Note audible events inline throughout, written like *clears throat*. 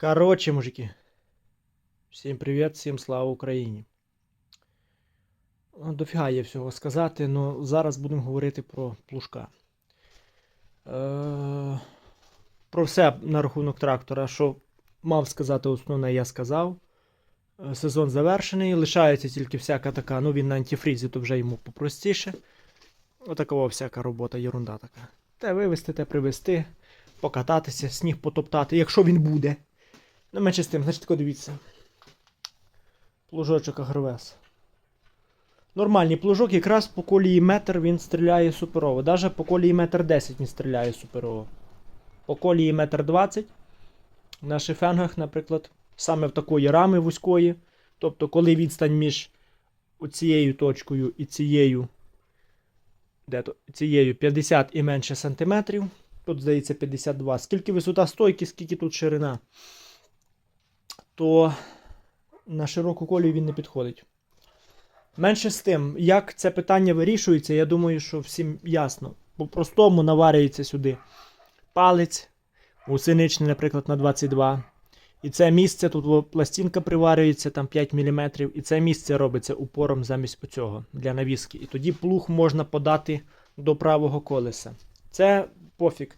Короче, мужики. Всім привіт, всім слава Україні. Ну, Дофіга є всього сказати, але зараз будемо говорити про плужка. Е, про все на рахунок трактора, що мав сказати основне, я сказав. Е, Сезон завершений, лишається тільки всяка така, ну він на антифрізі, то вже йому попростіше. Отакова всяка робота, єрунда така. Те вивезти, те привезти, покататися, сніг потоптати, якщо він буде. Ну, менше з тим, значить, тако дивіться. Плужочок Агровес. Нормальний плужок, якраз по колії метр він стріляє суперово. Даже по колії метр 10 він стріляє суперово. По колії метр 20. На шифенгах, наприклад, саме в такої рами вузької. Тобто, коли відстань між цією точкою і цією. Де то? Цією 50 і менше сантиметрів. Тут, здається, 52. Скільки висота стойки, скільки тут ширина то на широку колію він не підходить. Менше з тим, як це питання вирішується, я думаю, що всім ясно. По-простому наварюється сюди палець, гусеничний, наприклад, на 22. І це місце, тут пластинка приварюється там 5 мм, і це місце робиться упором замість оцього для навіски. І тоді плуг можна подати до правого колеса. Це пофіг.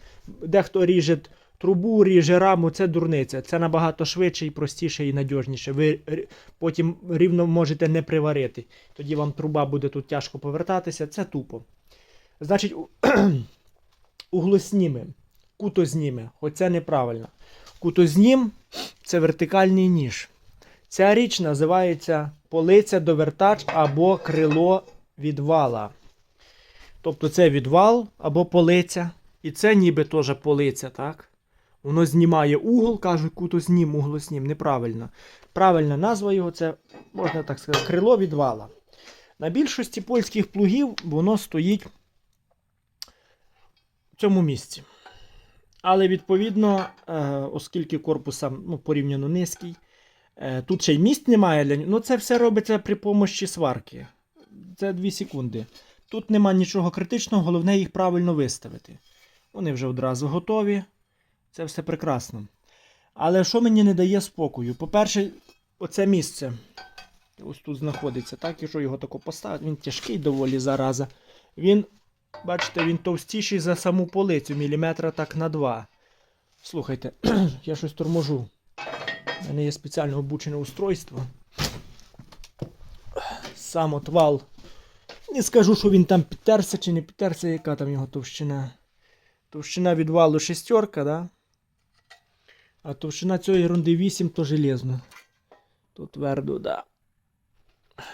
Дехто ріже трубу, ріже раму, це дурниця. Це набагато швидше і простіше і надіжніше. Ви потім рівно можете не приварити. Тоді вам труба буде тут тяжко повертатися. Це тупо. Значить, *clears throat* углосніми, кутозніми, хоч це неправильно. Кутознім це вертикальний ніж. Ця річ називається полиця довертач або крило відвала. Тобто це відвал або полиця. І це ніби теж полиця, так? Воно знімає угол, кажуть, кутознім, углоснім. Неправильно. Правильна назва його це, можна так сказати, крило відвала. На більшості польських плугів воно стоїть в цьому місці. Але відповідно, е, оскільки корпус ну, порівняно низький, е, тут ще й місць немає для нього. Ну, це все робиться при помощі сварки. Це 2 секунди. Тут нема нічого критичного, головне їх правильно виставити. Вони вже одразу готові. Це все прекрасно. Але що мені не дає спокою? По-перше, оце місце. Ось тут знаходиться, так? Якщо його тако поставити, він тяжкий доволі зараза. Він, бачите, він товстіший за саму полицю, міліметра так на два. Слухайте, *clears throat* я щось торможу. У мене є спеціально обучене устройство. Сам отвал. Не скажу, що він там підтерся чи не підтерся, яка там його товщина. Товщина відвалу шестерка, да? А товщина цієї ерунди 8 то железно. Тут твердо, да.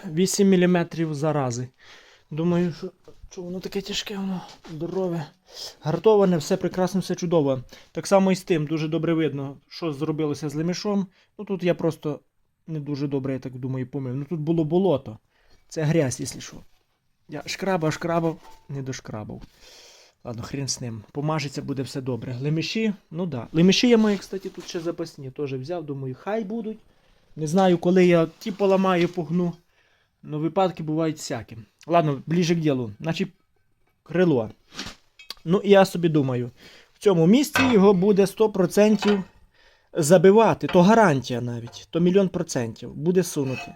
8 мм зарази. Думаю, що, що воно таке тяжке, воно здорове. Гартоване, все прекрасно, все чудово. Так само і з тим, дуже добре видно, що зробилося з лемішом. Ну тут я просто не дуже добре, я так думаю, помив. Ну тут було болото. Це грязь, якщо що. Я шкрабав, шкрабав, не дошкрабав. Ладно, хрен з ним. Помажеться, буде все добре. Леміші, ну да. Леміші я маю, кстати, тут ще запасні. Теж взяв, думаю, хай будуть. Не знаю, коли я ті поламаю, погну. Но випадки бувають всякі. Ладно, ближе к ділу. Значить, крило. Ну, і я собі думаю, в цьому місці його буде 100% забивати. То гарантія навіть, то мільйон процентів буде сунути.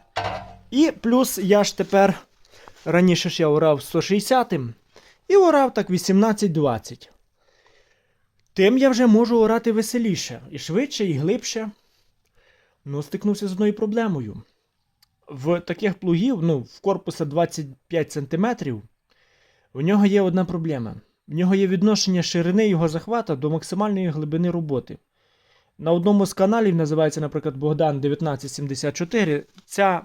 І плюс я ж тепер, раніше ж я орав 160-м, і орав так 18-20. Тим я вже можу орати веселіше, і швидше, і глибше. Ну, стикнувся з одною проблемою. В таких плугів, ну, в корпуса 25 см, в нього є одна проблема. В нього є відношення ширини його захвата до максимальної глибини роботи. На одному з каналів, називається, наприклад, Богдан 1974, ця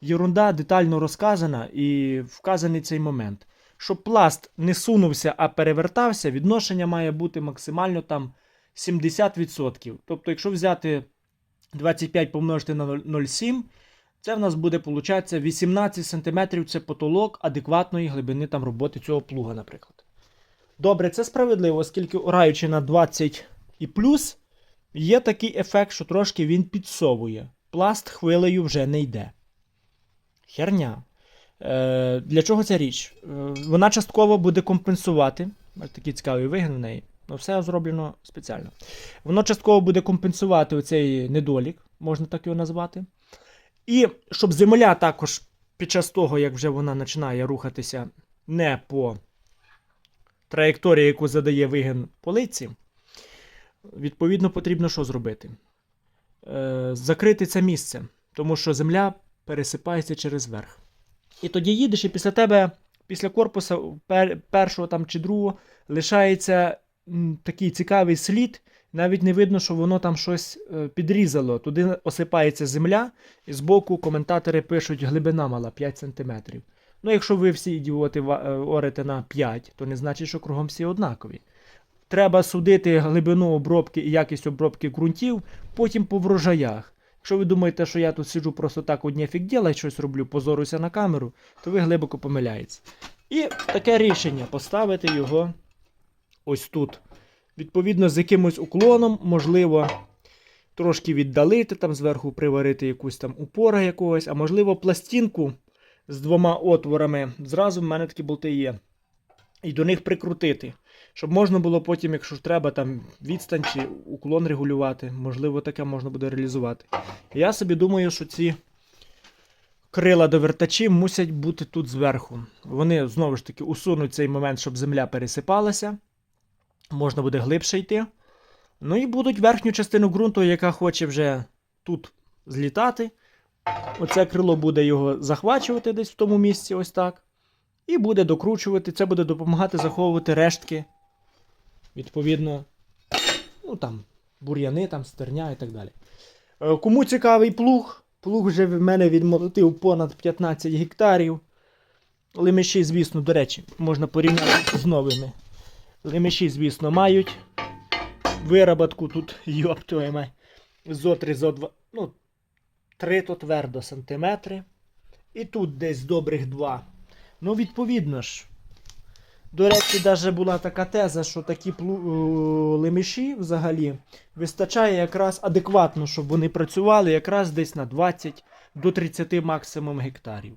єрунда детально розказана і вказаний цей момент. Щоб пласт не сунувся, а перевертався, відношення має бути максимально там 70%. Тобто, якщо взяти 25 помножити на 0,7, це в нас буде, виходить, 18 см це потолок адекватної глибини там роботи цього плуга, наприклад. Добре, це справедливо, оскільки ораючи на 20 і плюс, є такий ефект, що трошки він підсовує. Пласт хвилею вже не йде. Херня. Е, для чого ця річ? Е, вона частково буде компенсувати. Такий цікавий вигін в неї. Ну, все зроблено спеціально. Воно частково буде компенсувати оцей недолік, можна так його назвати. І щоб земля також під час того, як вже вона починає рухатися не по траєкторії, яку задає вигін полиці, відповідно потрібно що зробити? Е, закрити це місце, тому що земля пересипається через верх. І тоді їдеш, і після тебе, після корпуса пер, першого там чи другого, лишається м, такий цікавий слід. Навіть не видно, що воно там щось е, підрізало. Туди осипається земля, і збоку коментатори пишуть, глибина мала 5 см. Ну, якщо ви всі ідіоти е, орете на 5, то не значить, що кругом всі однакові. Треба судити глибину обробки і якість обробки ґрунтів, потім по врожаях. Якщо ви думаєте, що я тут сиджу просто так одні фік діла і щось роблю, позоруся на камеру, то ви глибоко помиляєтесь. І таке рішення поставити його ось тут. Відповідно, з якимось уклоном, можливо, трошки віддалити, там зверху приварити якусь там упора якогось, а можливо, пластинку з двома отворами. Зразу в мене такі болти є. І до них прикрутити. Щоб можна було потім, якщо ж треба, там відстань чи уклон регулювати. Можливо, таке можна буде реалізувати. Я собі думаю, що ці крила довертачі мусять бути тут зверху. Вони знову ж таки усунуть цей момент, щоб земля пересипалася. Можна буде глибше йти. Ну і будуть верхню частину ґрунту, яка хоче вже тут злітати. Оце крило буде його захвачувати десь в тому місці, ось так. І буде докручувати. Це буде допомагати заховувати рештки. Відповідно, ну там, бур'яни, там, стерня і так далі. Е, Кому цікавий плуг, плуг вже в мене відмолотив понад 15 гектарів. Лемеші, звісно, до речі, можна порівняти з новими. Лемеші, звісно, мають вироботку тут, йоп твою мать, зо 3, зо 2, ну, 3 то твердо сантиметри. І тут десь добрих 2. Ну, відповідно ж. До речі, навіть була така теза, що такі плу... лемеші взагалі вистачає якраз адекватно, щоб вони працювали якраз десь на 20 до 30 максимум гектарів.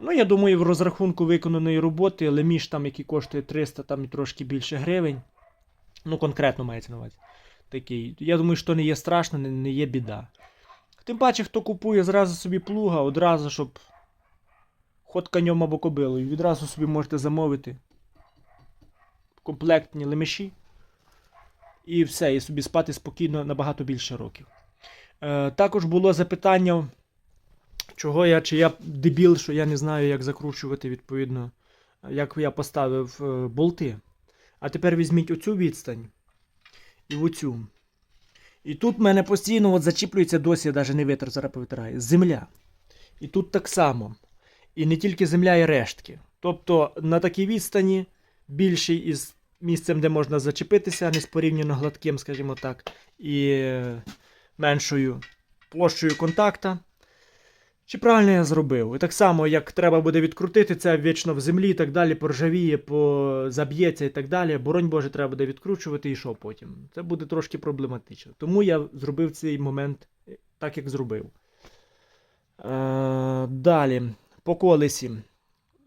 Ну, я думаю, в розрахунку виконаної роботи леміш, там, який коштує 300 там і трошки більше гривень. Ну, конкретно мається на увазі. Такий. Я думаю, що не є страшно, не, не є біда. Тим паче, хто купує зразу собі плуга, одразу, щоб ход конем або кобилою, відразу собі можете замовити комплектні лемеші. І все, і собі спати спокійно набагато більше років. Е, також було запитання, чого я, чи я дебіл, що я не знаю, як закручувати, відповідно, як я поставив е, болти. А тепер візьміть оцю відстань і оцю. І тут в мене постійно от зачіплюється досі, я навіть не вітер зараз повитираю, земля. І тут так само. І не тільки земля і рештки. Тобто на такій відстані більший із місцем, де можна зачепитися, не порівняно гладким, скажімо так, і е, меншою площею контакта. Чи правильно я зробив? І так само, як треба буде відкрутити це вічно в землі і так далі, поржавіє, по... заб'ється і так далі. Боронь Боже, треба буде відкручувати і що потім. Це буде трошки проблематично. Тому я зробив цей момент е, так, як зробив. Е, далі, по колесі.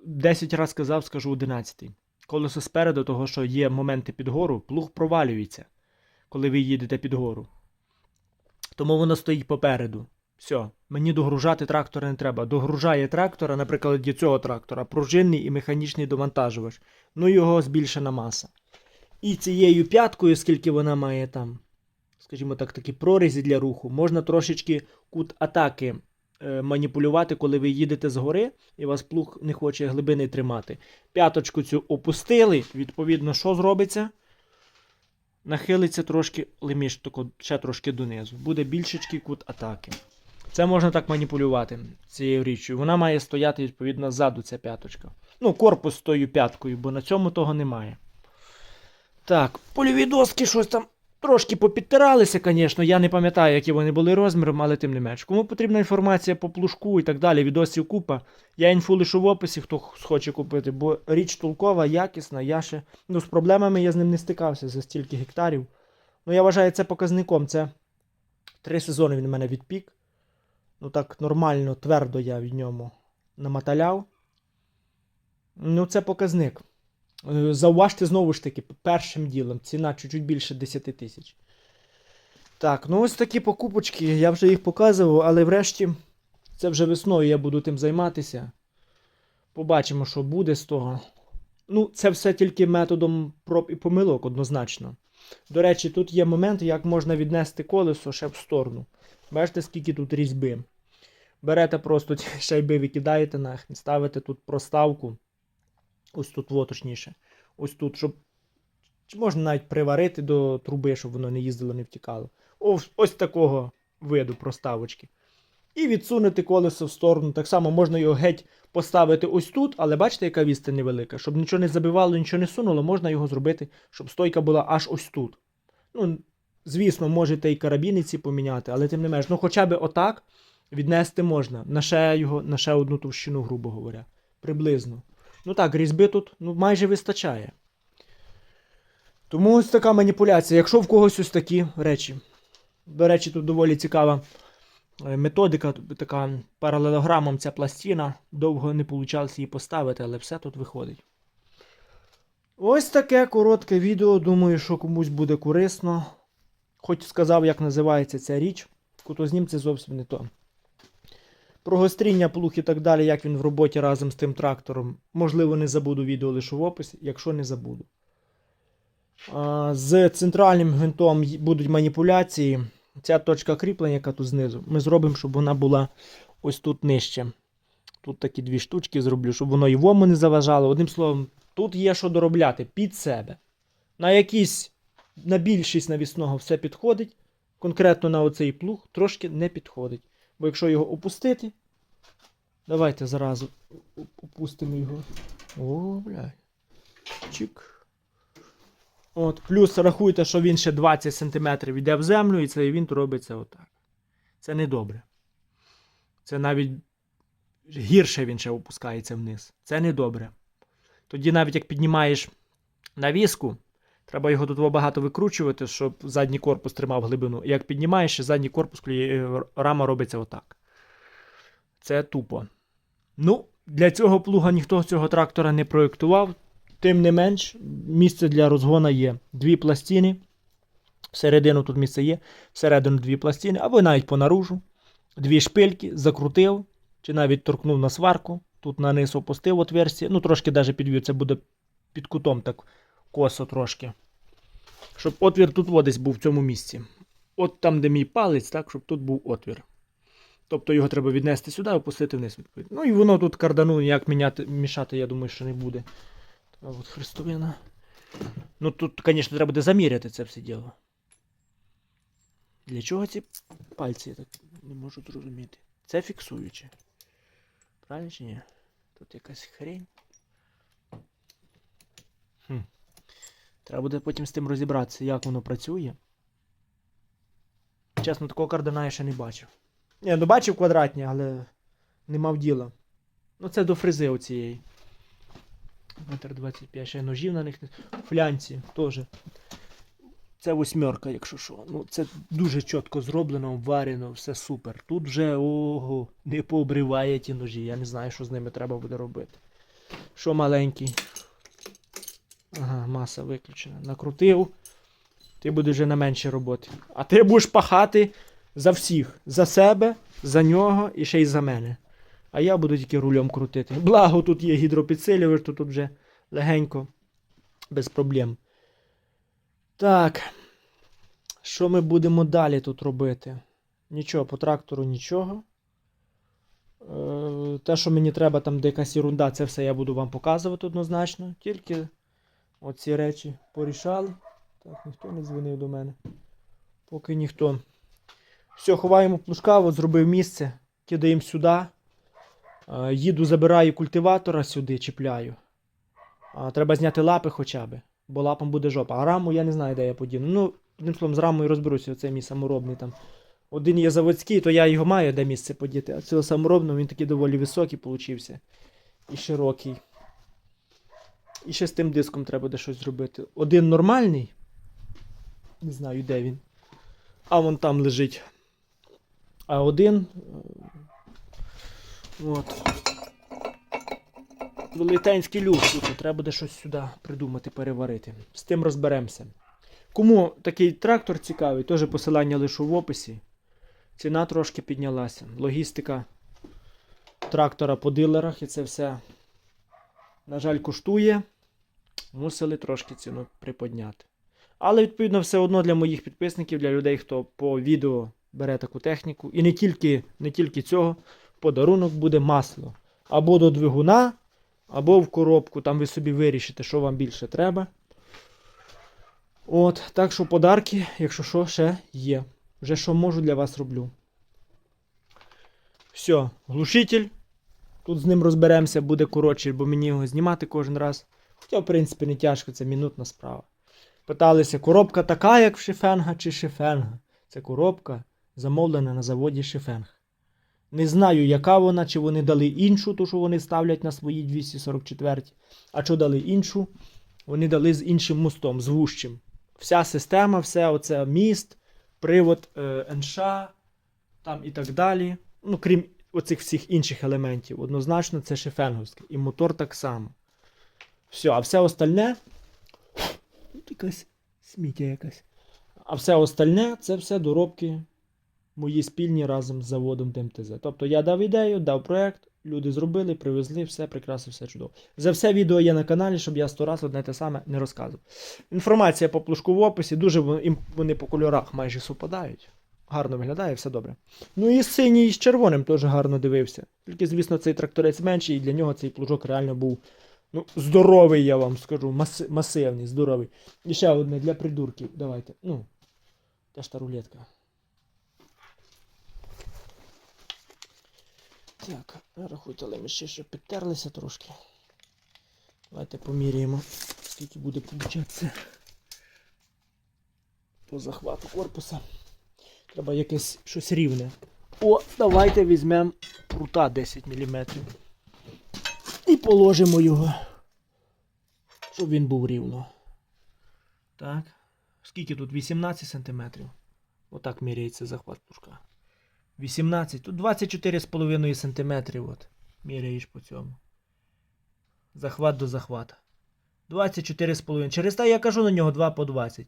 10 разів сказав, скажу 11. Колесо спереду, того, що є моменти підгору, плуг провалюється, коли ви їдете під гору. Тому воно стоїть попереду. Все, мені догружати трактора не треба. Догружає трактора, наприклад, для цього трактора, пружинний і механічний довантажувач. Ну його збільшена маса. І цією п'яткою, скільки вона має там, скажімо так, такі прорізі для руху, можна трошечки кут атаки маніпулювати, коли ви їдете з гори, і вас плуг не хоче глибини тримати. П'яточку цю опустили, відповідно, що зробиться? Нахилиться трошки леміш, ще трошки донизу. Буде більшечкий кут атаки. Це можна так маніпулювати цією річчю. Вона має стояти, відповідно, ззаду ця п'яточка. Ну, корпус з тою п'яткою, бо на цьому того немає. Так, польові доски щось там трошки попідтиралися, звісно. Я не пам'ятаю, які вони були розміром, але тим не менш. Кому потрібна інформація по плужку і так далі, відосів купа. Я інфу лишу в описі, хто хоче купити, бо річ толкова, якісна, я ще. Ну, з проблемами я з ним не стикався за стільки гектарів. Ну, я вважаю це показником. Це три сезони він у мене відпік. Ну так нормально, твердо я від ньому намоталяв. Ну, це показник. Е, Зауважте знову ж таки, першим ділом, ціна чуть-чуть більше 10 тисяч. Так, ну ось такі покупочки, я вже їх показував, але врешті це вже весною я буду тим займатися. Побачимо, що буде з того. Ну, це все тільки методом проб і помилок, однозначно. До речі, тут є момент, як можна віднести колесо ще в сторону. Бачите, скільки тут різьби. Берете просто *laughs* шайби, викидаєте нахрен, ставите тут проставку. Ось тут, во, точніше. Ось тут, щоб. Можна навіть приварити до труби, щоб воно не їздило, не втікало. Ось, ось такого виду проставочки. І відсунути колесо в сторону. Так само можна його геть поставити ось тут, але бачите, яка відстань невелика. Щоб нічого не забивало, нічого не сунуло, можна його зробити, щоб стойка була аж ось тут. Ну, звісно, можете і карабіниці поміняти, але тим не менш, ну хоча б отак віднести можна. На ще його, на ще одну товщину, грубо говоря. Приблизно. Ну так, різьби тут ну, майже вистачає. Тому ось така маніпуляція. Якщо в когось ось такі речі. До речі, тут доволі цікава е, методика, така паралелограмом ця пластина. Довго не вийшло її поставити, але все тут виходить. Ось таке коротке відео. Думаю, що комусь буде корисно. Хоч сказав, як називається ця річ. Кутознім це зовсім не то. Про гостріння плуг і так далі, як він в роботі разом з тим трактором. Можливо, не забуду відео лише в описі, якщо не забуду. З центральним гвинтом будуть маніпуляції. Ця точка кріплення, яка тут знизу, ми зробимо, щоб вона була ось тут нижче. Тут такі дві штучки зроблю, щоб воно і вому не заважало. Одним словом, тут є що доробляти під себе. На якісь, на більшість навісного все підходить. Конкретно на оцей плуг трошки не підходить. Бо якщо його опустити, давайте зразу опустимо його. О, блядь. Чик. От, плюс рахуйте, що він ще 20 см йде в землю, і цей вінт робиться отак. Це не добре. Це навіть гірше він ще опускається вниз. Це не добре. Тоді, навіть як піднімаєш навіску, треба його тут багато викручувати, щоб задній корпус тримав глибину. Як піднімаєш, задній корпус, е, рама робиться отак. Це тупо. Ну, для цього плуга ніхто цього трактора не проєктував. Тим не менш, місце для розгона є. Дві пластини. Всередину тут місце є. Всередину дві пластини, або навіть понаружу. Дві шпильки, закрутив, чи навіть торкнув на сварку. Тут на низ опустив отверстие. Ну, трошки навіть підвів, це буде під кутом так косо трошки. Щоб отвір тут во десь був в цьому місці. От там, де мій палець, так, щоб тут був отвір. Тобто його треба віднести сюди, і опустити вниз. Ну і воно тут кардану ніяк міняти, мішати, я думаю, що не буде. А от хрестовина. Ну тут, звісно, треба буде заміряти це все діло. Для чого ці пальці я так не можу зрозуміти? Це фіксуюче. Правильно чи ні? Тут якась хрень. Треба буде потім з тим розібратися, як воно працює. Чесно, такого кардана я ще не бачив. Ні, ну бачив квадратні, але не мав діла. Ну це до фрези оцієї. Метр 25, ще ножів на них. Флянці теж. Це восьмерка, якщо що. Ну, це дуже чітко зроблено, обварено, все супер. Тут вже ого, не пообриває ті ножі. Я не знаю, що з ними треба буде робити. Що маленький. Ага, маса виключена. Накрутив. Ти будеш вже на меншій роботі. А ти будеш пахати за всіх. За себе, за нього і ще й за мене. А я буду тільки рулем крутити. Благо тут є гідропідсилювач, то тут вже легенько, без проблем. Так. Що ми будемо далі тут робити? Нічого, по трактору нічого. Е, те, що мені треба, там де якась ерунда, це все я буду вам показувати однозначно. Тільки оці речі порішали. Так, ніхто не дзвонив до мене. Поки ніхто. Все, ховаємо плужка, зробив місце, кидаємо сюди. Їду, забираю культиватора сюди, чіпляю. А, треба зняти лапи хоча б, бо лапам буде жопа. А раму я не знаю, де я подіну. Ну, одним словом, з рамою розберуся, оце мій саморобний там. Один є заводський, то я його маю, де місце подіти. А цього саморобного він такий доволі високий получився. І широкий. І ще з тим диском треба буде щось зробити. Один нормальний. Не знаю, де він. А вон там лежить. А один. е, От. велетенський люк тут. Треба буде щось сюди придумати, переварити. З тим розберемося. Кому такий трактор цікавий, теж посилання лишу в описі. Ціна трошки піднялася. Логістика трактора по дилерах і це все, на жаль, коштує. Мусили трошки ціну приподняти. Але, відповідно, все одно для моїх підписників, для людей, хто по відео бере таку техніку. І не тільки, не тільки цього, подарунок буде масло. Або до двигуна, або в коробку. Там ви собі вирішите, що вам більше треба. От, так що подарки, якщо що, ще є. Вже що можу для вас роблю. Все, глушитель. Тут з ним розберемося, буде коротше, бо мені його знімати кожен раз. Хоча, в принципі, не тяжко, це мінутна справа. Питалися, коробка така, як в Шифенга, чи Шифенга? Це коробка замовлена на заводі Шифенг. Не знаю, яка вона, чи вони дали іншу, ту, що вони ставлять на свої 244. А що дали іншу? Вони дали з іншим мостом, з вущим. Вся система, все оце міст, привод е, НШ, там і так далі. Ну, крім оцих всіх інших елементів. Однозначно, це шифенговське. І мотор так само. Все, а все остальне. Тут якась сміття якась. А все остальне це все доробки мої спільні разом з заводом ДМТЗ. Тобто я дав ідею, дав проект, люди зробили, привезли, все прекрасно, все чудово. За все відео є на каналі, щоб я сто раз одне те саме не розказував. Інформація по плужку в описі, дуже вони по кольорах майже супадають. Гарно виглядає, все добре. Ну і синій і з червоним теж гарно дивився. Тільки, звісно, цей тракторець менший, і для нього цей плужок реально був ну, здоровий, я вам скажу. Маси- масивний, здоровий. І ще одне для придурків. Давайте. Ну, теж та рулетка. Так, рахуйте, але ми ще ще підтерлися трошки. Давайте поміряємо, скільки буде получатися по захвату корпуса. Треба якесь щось рівне. О, давайте візьмемо прута 10 мм. І положимо його, щоб він був рівно. Так. Скільки тут? 18 см. Отак міряється захват пушка. 18. Тут 24,5 см. От. Міряєш по цьому. Захват до захвата. 24,5. Через те я кажу на нього 2 по 20.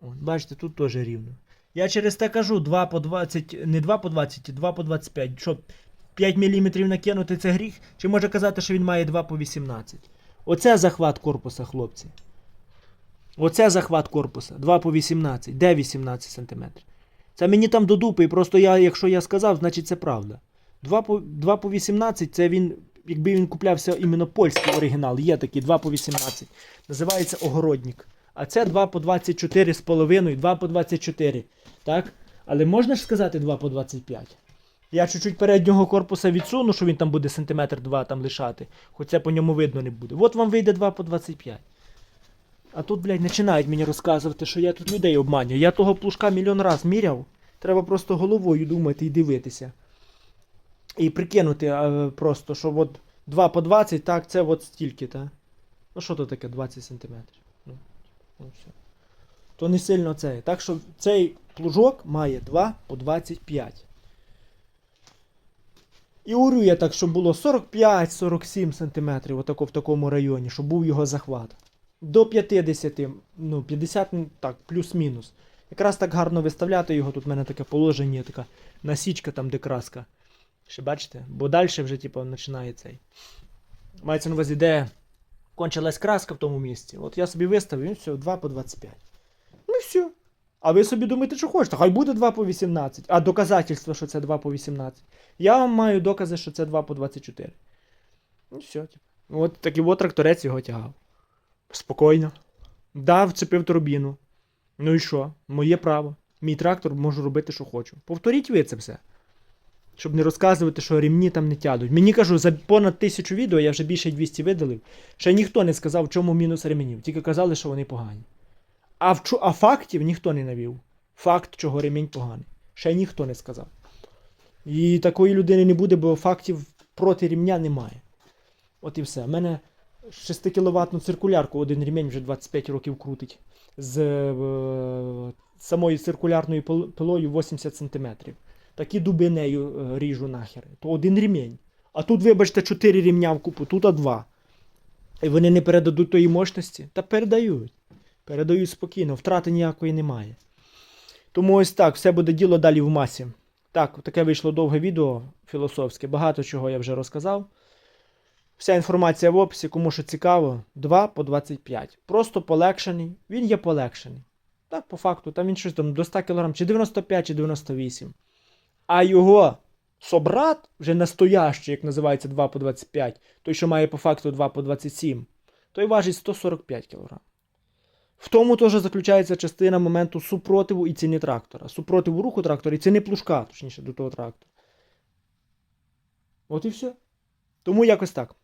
От, бачите, тут теж рівно. Я через те кажу 2 по 20, не 2 по 20, а 2 по 25. Що 5 мм накинути це гріх? Чи може казати, що він має 2 по 18? Оце захват корпуса, хлопці. Оце захват корпуса. 2 по 18. Де 18 см? Це мені там до дупи, і просто я, якщо я сказав, значить це правда. 2 по, 2 по 18 це він, якби він куплявся іменно польський оригінал, є такий 2 по 18. Називається огородник. А це 2 по 24 з половиною, 2 по 24. Так? Але можна ж сказати 2 по 25? Я чуть-чуть переднього корпуса відсуну, що він там буде сантиметр 2 там лишати, хоч це по ньому видно не буде. От вам вийде 2 по 25. А тут, блядь, починають мені розказувати, що я тут людей обманюю. Я того плужка мільйон раз міряв. Треба просто головою думати і дивитися. І прикинути а, просто, що от 2 по 20, так, це от стільки, так? Ну що то таке 20 сантиметрів? Ну, ну все. То не сильно це. Так що цей плужок має 2 по 25. І урю я так, щоб було 45-47 см, отако в такому районі, щоб був його захват. До 50, ну 50, ну, так, плюс-мінус. Якраз так гарно виставляти його. Тут в мене таке положення, така насічка там, де краска. Ще бачите? Бо далі вже, типу, починає цей. Мається на увазі, де кончилась краска в тому місці. От я собі виставив, і все, 2 по 25. Ну і все. А ви собі думаєте, що хочете? Хай буде 2 по 18. А доказательство, що це 2 по 18. Я вам маю докази, що це 2 по 24. Ну все, типу. От такий от тракторець його тягав. Спокійно. Дав, вцепив турбіну. Ну і що? Моє право. Мій трактор можу робити, що хочу. Повторіть ви це все. Щоб не розказувати, що ремні там не тядуть. Мені кажу, за понад тисячу відео я вже більше 200 видалив. Ще ніхто не сказав, в чому мінус ремінів. Тільки казали, що вони погані. А, в, а фактів ніхто не навів. Факт, чого ремінь поганий. Ще ніхто не сказав. І такої людини не буде, бо фактів проти рівня немає. От і все. У мене 6 кВт циркулярку один ремінь вже 25 років крутить. З е, самою циркулярною пилою 80 см. Такі дубинею е, ріжу нахер. То один ремінь. А тут, вибачте, 4 рівня в купу, тут а 2. і вони не передадуть тої мощності, та передають. Передають спокійно, втрати ніякої немає. Тому ось так, все буде діло далі в масі. Так, таке вийшло довге відео філософське, багато чого я вже розказав. Вся інформація в описі, кому що цікаво, 2 по 25. Просто полегшений. Він є полегшений. Так, по факту, там він щось там до 100 кг, чи 95, чи 98. А його собрат, вже настоящий, як називається 2 по 25, той, що має по факту 2 по 27, той важить 145 кг. В тому теж заключається частина моменту супротиву і ціни трактора. Супротиву руху трактора і ціни плужка, точніше, до того трактора. От і все. Тому якось так.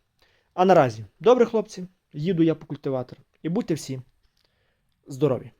А наразі, добре, хлопці, їду я по культиватор. І будьте всі здорові!